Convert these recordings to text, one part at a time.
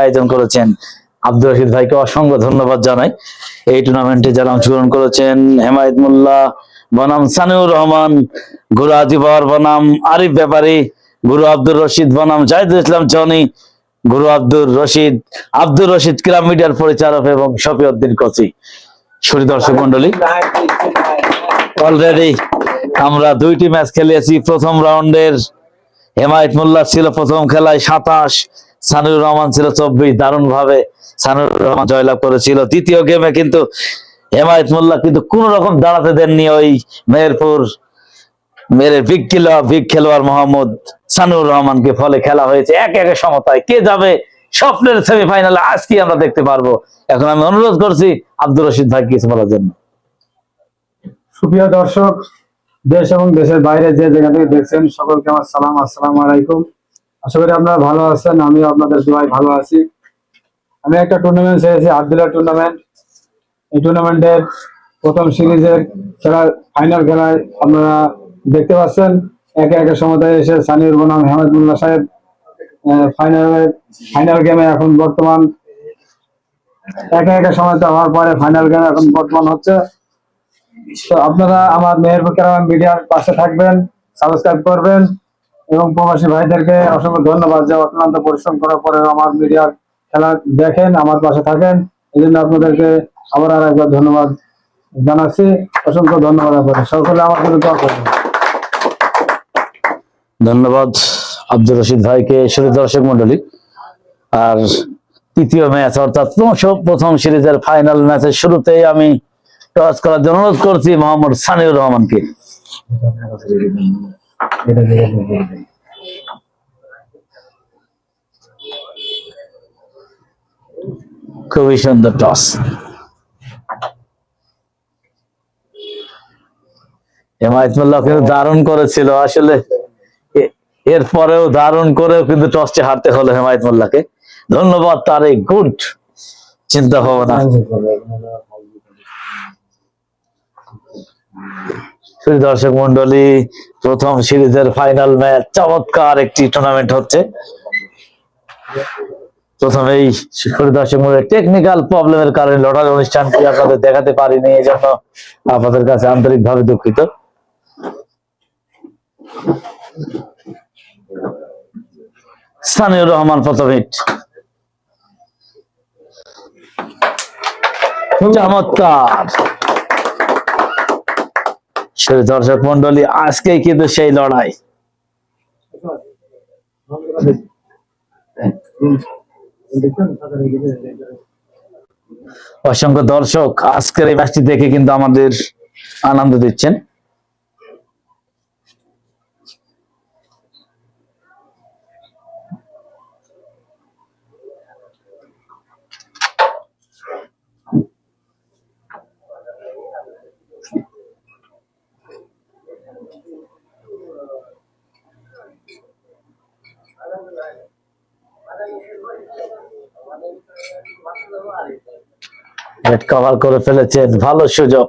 আয়োজন করেছেন। আব্দুর রশিদ ভাইকে অসংখ্য ধন্যবাদ জানাই। এই টুর্নামেন্টে যারা অংশগ্রহণ করেছেন, হেমায়ত মোল্লা, বনাম সানিউর রহমান, গুরু আজিবর বনাম, আরিফ ব্যাপারী, গুরু আব্দুর রশিদ বনাম, জাহিদুল ইসলাম জনি গুরু আব্দুর রশিদ আব্দুর রশিদ ক্রাম মিডিয়ার পরিচালক এবং শফিউদ্দিন কচি। সুরি দর্শক মন্ডলী অলরেডি আমরা দুইটি ম্যাচ খেলেছি প্রথম রাউন্ডের হেমায়ত মোল্লা ছিল প্রথম খেলায় সাতাশ সানুর রহমান ছিল চব্বিশ। দারুণ ভাবে সানুর রহমান জয়লাভ করেছিল। দ্বিতীয় গেমে কিন্তু হেমায়ত মোল্লা কিন্তু কোন রকম দাঁড়াতে দেননি ওই মেহেরপুর মেরে বিগ খেলোয়াড় বিগ খেলোয়াড় মোহাম্মদ সানুর রহমানকে ফলে খেলা হয়েছে এক একে সমতায়। কে যাবে স্বপ্নের সেমিফাইনালে আজকে আমরা দেখতে পারব। এখন আমি অনুরোধ করছি আব্দুর রশিদ ভাই কিছু বলার জন্য। সুপ্রিয় দর্শক, দেশ এবং দেশের বাইরে যে থেকে দেখছেন, সকলকে আমার সালাম, আসসালামু আলাইকুম। আশা করি আপনারা ভালো আছেন আমি আপনাদের সবাই ভালো আছি। আমি একটা টুর্নামেন্ট ছেড়েছি আবদুল্লাহ টুর্নামেন্ট এই টুর্নামেন্টের প্রথম সিরিজের খেলা ফাইনাল খেলায় আপনারা দেখতে পাচ্ছেন, একে একে সমতায় এসে সানিউর বনাম হেমাদুল্লাহ সাহেব ফাইনালের ফাইনাল গেমে এখন বর্তমান, একে একে সময়তা হওয়ার পরে ফাইনাল গেম এখন বর্তমান হচ্ছে। তো আপনারা আমার মেহেরপুর কেরাম মিডিয়ার পাশে থাকবেন সাবস্ক্রাইব করবেন, এবং প্রবাসী ভাইদেরকে অসংখ্য ধন্যবাদ যে অত্যন্ত পরিশ্রম করার পরে আমার মিডিয়ার খেলা দেখেন, আমার পাশে থাকেন। এই জন্য আপনাদেরকে আবার আর একবার ধন্যবাদ জানাচ্ছি। অসংখ্য ধন্যবাদ আপনাদের। সকলে আমার জন্য দোয়া করবেন। ধন্যবাদ আব্দুর রশিদ ভাইকে সুরি দর্শক মন্ডলী আর তৃতীয় ম্যাচ, অর্থাৎ প্রথম- সিরিজের ফাইনাল ম্যাচের শুরুতেই আমি টস করার জন্য অনুরোধ করছি মোহাম্মদ সানিউর রহমানকে। খুবই সুন্দর টস। হেমায়তুল্লাহ কিন্তু দারুণ করেছিল, আসলে এরপরেও দারুণ করেও কিন্তু টসটি হারতে হলো হেমায়ত মোল্লাকে। ধন্যবাদ, তার এই গুড চিন্তা ভাবনা দর্শক মন্ডলী প্রথম সিরিজের ফাইনাল ম্যাচ, চমৎকার একটি টুর্নামেন্ট হচ্ছে। প্রথমেই দর্শক মন্ডলী টেকনিক্যাল প্রবলেমের কারণে লড়ার অনুষ্ঠানটি আপনাদের দেখাতে পারিনি, এই জন্য আপনাদের কাছে আন্তরিকভাবে দুঃখিত। স্থানীয় রহমান প্রথম চমৎকার। দর্শক মন্ডলী আজকে কিন্তু সেই লড়াই। অসংখ্য দর্শক আজকের এই ম্যাচটি দেখে কিন্তু আমাদের আনন্দ দিচ্ছেন। নেট কভার করে ফেলেছেন ভালো সুযোগ।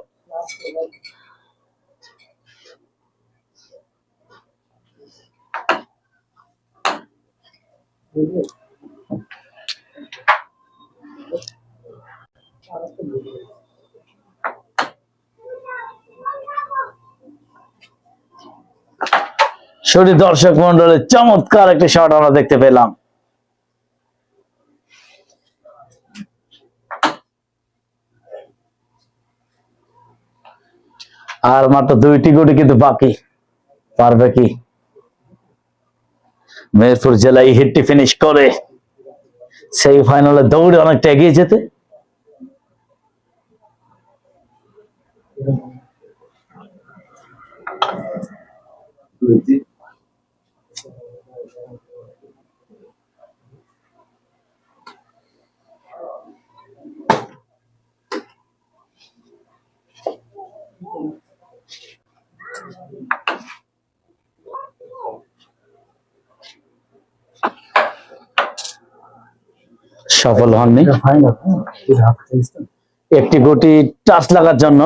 শরীর দর্শক মন্ডলের চমৎকার একটি শট আমরা দেখতে পেলাম। আর মাত্র দুইটি গুটি কিন্তু বাকি। পারবে কি? মেহেরপুর জেলায় হিটটি ফিনিশ করে। সেই ফাইনালে দৌড়ে অনেকটা এগিয়ে যেতে। সফল হননি। একটি গুটি টাচ লাগার জন্য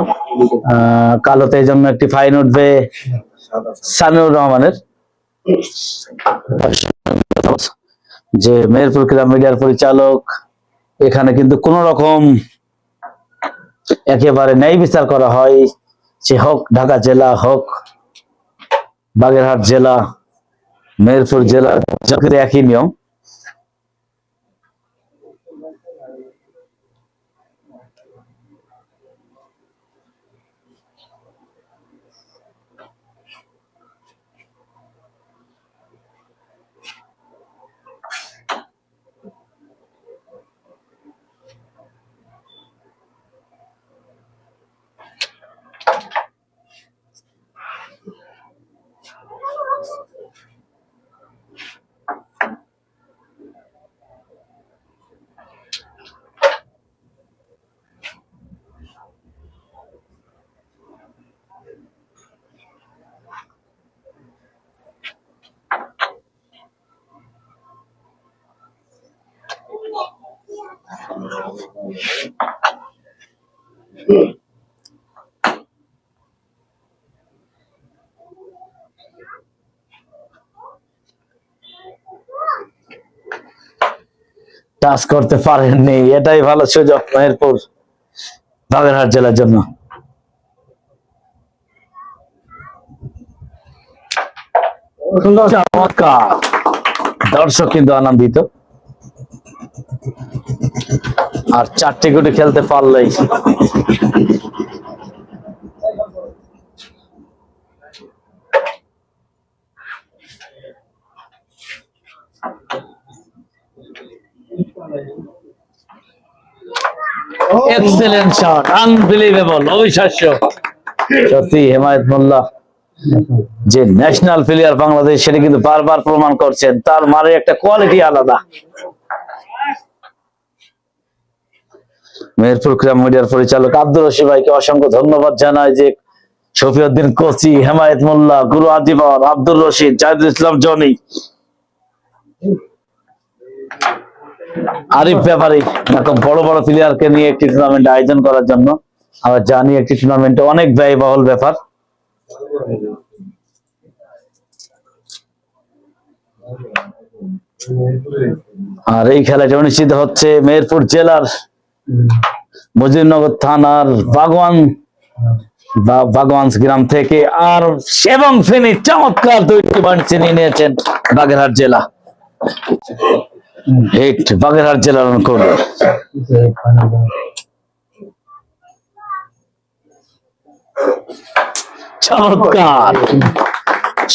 কালোতে এই জন্য একটি ফাইন উঠবে সামিউর রহমানের। যে মেহেরপুর ক্রীড়া মিডিয়ার পরিচালক এখানে কিন্তু কোন রকম একেবারে ন্যায় বিচার করা হয়। সে হোক ঢাকা জেলা হোক বাগেরহাট জেলা মেহেরপুর জেলা একই নিয়ম। টাচ করতে পারেননি এটাই ভালো সুযোগ মেহেরপুর বাগেরহাট জেলার জন্য। দর্শক কিন্তু আনন্দিত। আর চারটি গুটি খেলতে পারলেই এক্সেলেন্ট শট আনবিলিভেবল অবিশ্বাস্য সত্যি হেমায়ত মোল্লা যে ন্যাশনাল প্লেয়ার বাংলাদেশ সেটা কিন্তু বারবার প্রমাণ করছেন। তার মারে একটা কোয়ালিটি আলাদা। মেহেরপুর মিডিয়ার পরিচালক আব্দুর রশিদ ভাইকে অসংখ্য ধন্যবাদ জানায় যে শফিউদ্দিন কোচি হেমায়েত মোল্লা গুরু আজিবর আব্দুর রশিদ জাহিদুল ইসলাম জনি। আরিফ ব্যাপারী এরকম বড় বড় প্লেয়ারকে নিয়ে একটি টুর্নামেন্ট আয়োজন করার জন্য আমরা জানি একটি টুর্নামেন্টে অনেক ব্যয়বহুল ব্যাপার। আর এই খেলাটি অনুষ্ঠিত হচ্ছে মেহেরপুর জেলার মুজিবনগর থানার বাগওয়ান বা- বাগওয়ানস গ্রাম থেকে আর এবং ফেনী চমৎকার দুইটি পয়েন্ট ছিনিয়ে নিয়েছেন বাগেরহাট জেলা। হিট বাগেরহাট জেলার করবে চমৎকার!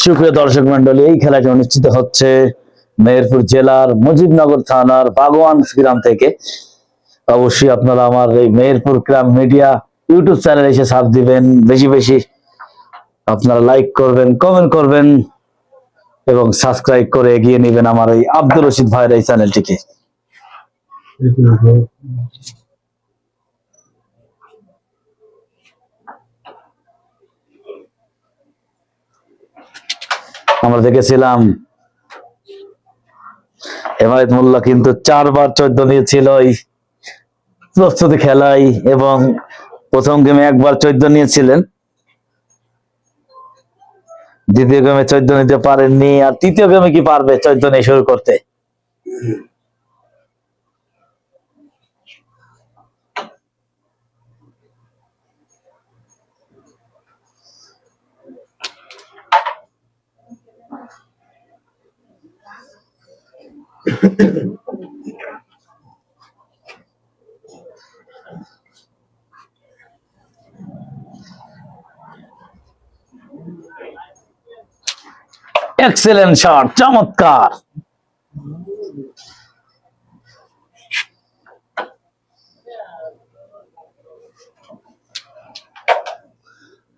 সুপ্রিয় দর্শক মন্ডলী এই খেলাটি অনুষ্ঠিত হচ্ছে মেহেরপুর জেলার মুজিবনগর থানার বাগওয়ান গ্রাম থেকে। অবশ্যই আপনারা আমার এই মেহেরপুর গ্রাম মিডিয়া ইউটিউব চ্যানেলে এসে সাথ দিবেন। বেশি বেশি আপনারা লাইক করবেন কমেন্ট করবেন। এবং সাবস্ক্রাইব করে এগিয়ে নেবেন আমার এই আব্দুর রশিদ ভাইয়ের এই চ্যানেলটিকে। আমরা দেখেছিলাম হেমায়ত মোল্লা কিন্তু চারবার চোদ্দ নিয়েছিল এই প্রস্তুতি খেলায় এবং প্রথম গেমে একবার চোদ্দ নিয়েছিলেন। দ্বিতীয় গেমে চোদ্দ নিতে পারেননি আর তৃতীয় গেমে কি পারবে চোদ্দ নিয়ে শুরু করতে? এক্সেলেন্ট শট চমৎকার।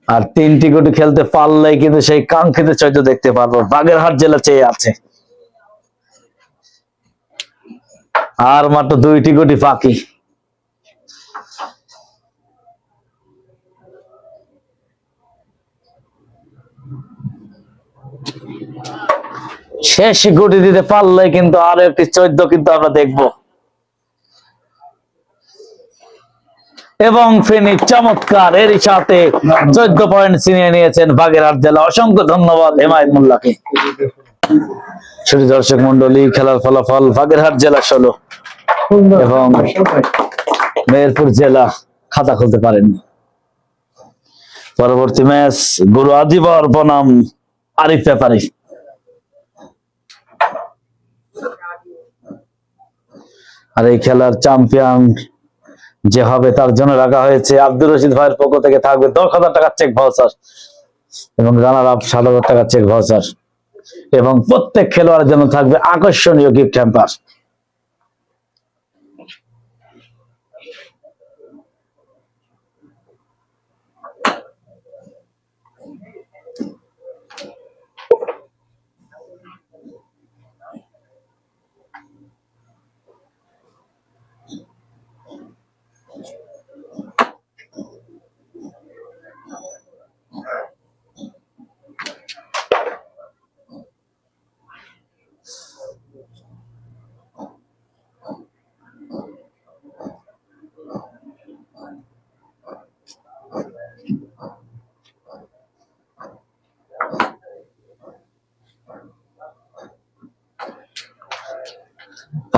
আর তিনটি গুটি খেলতে পারলেই কিন্তু সেই কাঙ্ক্ষিত চৈত্য দেখতে পারব। বাগেরহাট জেলা চেয়ে আছে। আর মাত্র দুইটি গুটি বাকি। শেষ গুটি দিতে পারলে কিন্তু আরও একটি চোদ্দ কিন্তু আমরা দেখব। এবং ফেনী চমৎকার, এরই সাথে চোদ্দ পয়েন্ট ছিনিয়ে নিয়েছেন বাগেরহাট জেলা। অসংখ্য ধন্যবাদ হেমায়ত মোল্লাকে। শুধু দর্শক মন্ডলী খেলার ফলাফল বাগেরহাট জেলা ষোলো এবং মেহেরপুর জেলা খাতা খুলতে পারেননি পরবর্তী ম্যাচ গুরু আজিবর বনাম আরিফ ব্যাপারী। আর এই খেলার চ্যাম্পিয়ন যে হবে তার জন্য রাখা হয়েছে আব্দুর রশিদ ভাইয়ের পক্ষ থেকে থাকবে দশ হাজার টাকার চেক ভাউচার এবং রানার আপ সাত হাজার টাকার চেক ভাউচার এবং প্রত্যেক খেলোয়াড়ের জন্য থাকবে আকর্ষণীয় গিফট হ্যাম্পার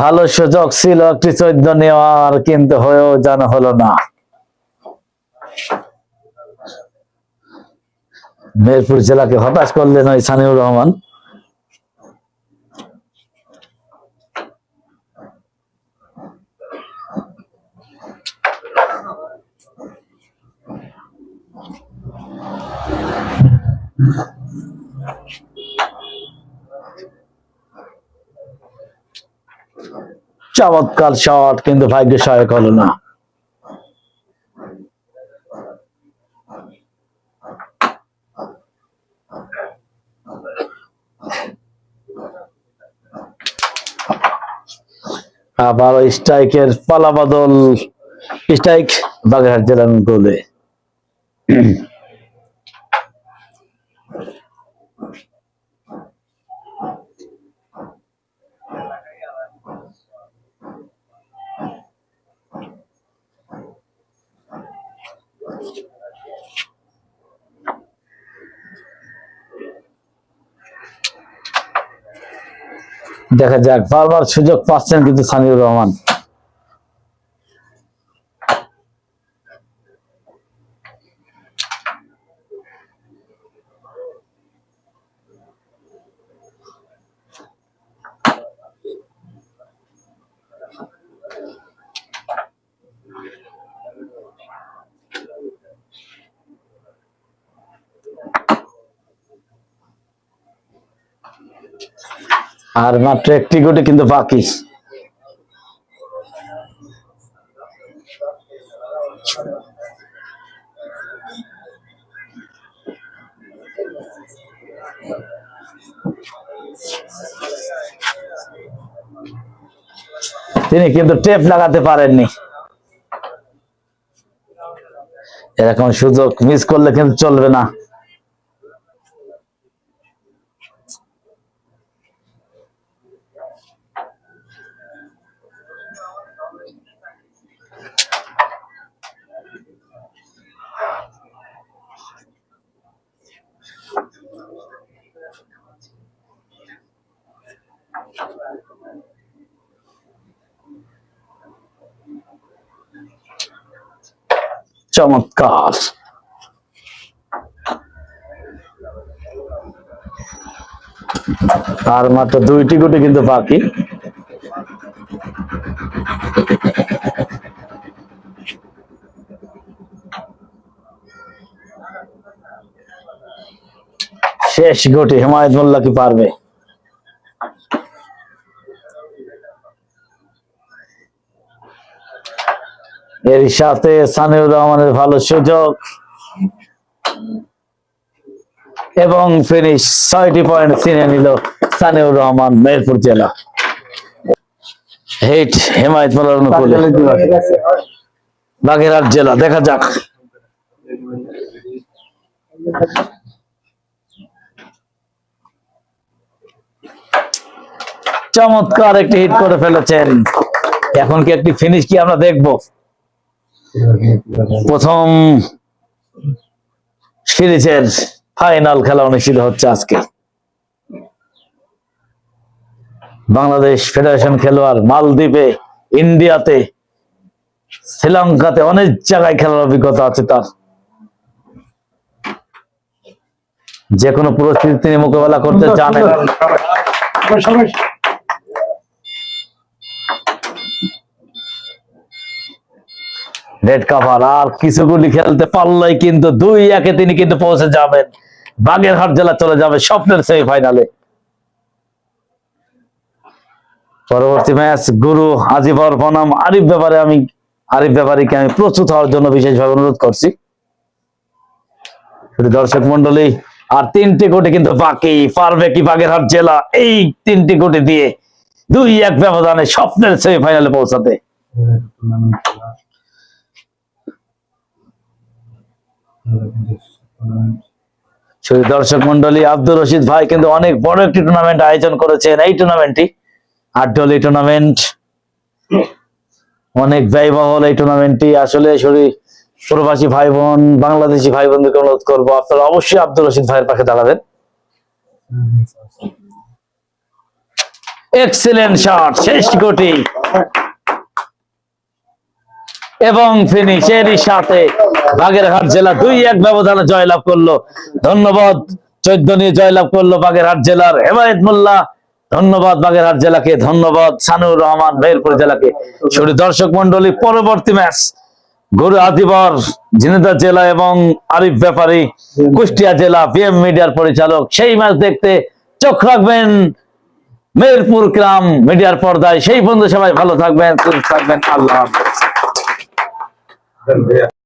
ভালো সুযোগ ছিল একটি চৈদ্য নেওয়ার, কিন্তু হয়েও জানা হলো না। মেহেরপুর জেলাকে হতাশ করলেন ওই সানিউর রহমান। চমৎকার শট কিন্তু ভাগ্য সহায়ক হলো না। আবার স্ট্রাইকের পালা বদল, স্ট্রাইক বাগেরহাট জেলার গোলে। দেখা যাক বারবার সুযোগ পাচ্ছেন কিন্তু সানিউর রহমান। আর মাত্র একটি গোটে কিন্তু বাকি। তিনি কিন্তু টেপ লাগাতে পারেননি। এরকম সুযোগ মিস করলে কিন্তু চলবে না। চমৎকার। আর মাত্র দুইটি গুটি কিন্তু বাকি। শেষ গুটি হেমায়ত মোল্লা কি পারবে? এর সাথে সানিউর রহমানের ভালো সুযোগ। এবং ফিনিশ ছয়টি পয়েন্ট ছিনে নিল সানিউর রহমান মেহেরপুর জেলা। হিট হেমায়ত বাগেরহাট জেলা, দেখা যাক। চমৎকার একটি হিট করে ফেলেছেন। এখন কি একটি ফিনিশ কি আমরা দেখব? প্রথম সিরিজের ফাইনাল খেলা অনুষ্ঠিত হচ্ছে আজকে। বাংলাদেশ ফেডারেশন খেলোয়াড় মালদ্বীপে, ইন্ডিয়াতে, শ্রীলঙ্কাতে অনেক জায়গায় খেলার অভিজ্ঞতা আছে তার। যে কোনো পরিস্থিতি তিনি মোকাবেলা করতে জানেন রেড কাভার আর কিছু গুলি খেলতে পারলেই কিন্তু দুই একে তিনি কিন্তু পৌঁছে যাবেন। বাগেরহাট জেলা চলে যাবে স্বপ্নের সেমিফাইনালে পরবর্তী ম্যাচ গুরু আজিবর বনাম আরিফ ব্যাপারে আমি, আরিফ ব্যাপারীকে আমি প্রস্তুত হওয়ার জন্য বিশেষভাবে অনুরোধ করছি। দর্শক মন্ডলী আর তিনটি কোটি কিন্তু বাকি। পারবে কি বাগেরহাট জেলা? এই তিনটি কোটি দিয়ে দুই এক ব্যবধানে স্বপ্নের সেমিফাইনালে পৌঁছাতে। দর্শক মন্ডলী আব্দুর রশিদ ভাই কিন্তু অনেক বড় একটি টুর্নামেন্ট আয়োজন করেছেন। এই টুর্নামেন্টটি আটডলি টুর্নামেন্ট অনেক ব্যয়বহুল এই টুর্নামেন্টটি আসলে শরীর প্রবাসী ভাই বোন বাংলাদেশি ভাই বোনদেরকে অনুরোধ করব, আপনারা অবশ্যই আব্দুর রশিদ ভাইয়ের পাশে দাঁড়াবেন। এক্সিলেন্ট শট শেষ কোটি। এবং ফিনিশ এরই সাথে বাগেরহাট জেলা দুই এক ব্যবধানে জয়লাভ করল। ধন্যবাদ। চোদ্দ নিয়ে জয়লাভ করল বাগেরহাট জেলার হেমায়ত মোল্লা। ধন্যবাদ বাগেরহাট জেলাকে, ধন্যবাদ সানুর রহমান মেহেরপুর জেলাকে। শুধু দর্শক মন্ডলী পরবর্তী ম্যাচ গরু আদিবর ঝিনেদা জেলা এবং আরিফ ব্যাপারী, কুষ্টিয়া জেলা বিএম মিডিয়ার পরিচালক। সেই ম্যাচ দেখতে চোখ রাখবেন মেহেরপুর গ্রাম মিডিয়ার পর্দায়। সেই বন্ধু সবাই ভালো থাকবেন, সুস্থ থাকবেন। আল্লাহ হাফেজ। 对不对？